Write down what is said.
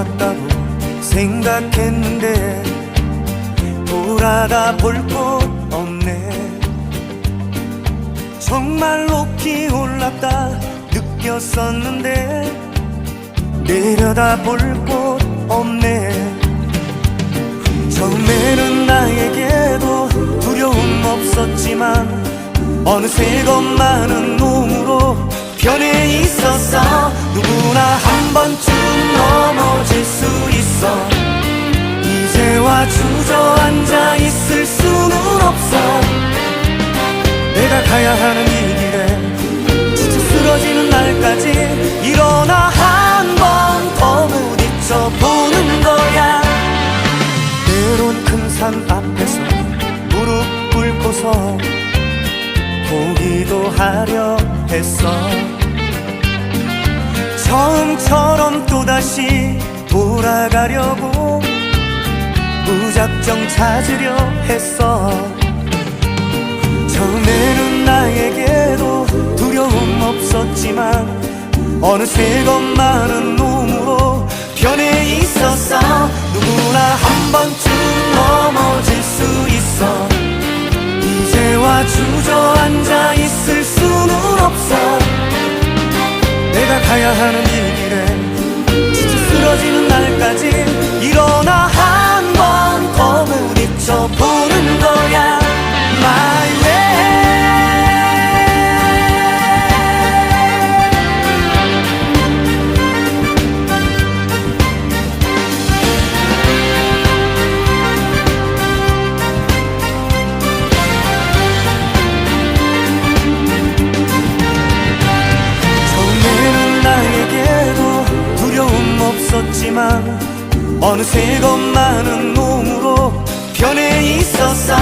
좋았다고 생각했는데 돌아다 볼 곳 없네. 정말 높이 올랐다 느꼈었는데 내려다 볼 곳 없네. 처음에는 나에게도 두려움 없었지만 어느새 것만은 놈으로 변해 있었어 주저앉아 있을 수는 없어. 내가 가야 하는 이 길에 지쳐 쓰러지는 날까지 일어나 한 번 더 부딪혀 보는 거야. 때론 큰 산 앞에서 무릎 꿇고서 보기도 하려 했어. 처음처럼 또다시 돌아가려고 무작정 찾으려 했어. 처음에는 나에게도 두려움 없었지만 어느새 겁많은 놈으로 변해 있었어. 누구나 한 번쯤 넘어질 수 있어. 이제와 주저앉아 있을 수는 없어. 내가 가야 하는 이 길에 지쳐 쓰러지는 날까지 없었지만 어느새 겁많은 놈으로 변해 있었어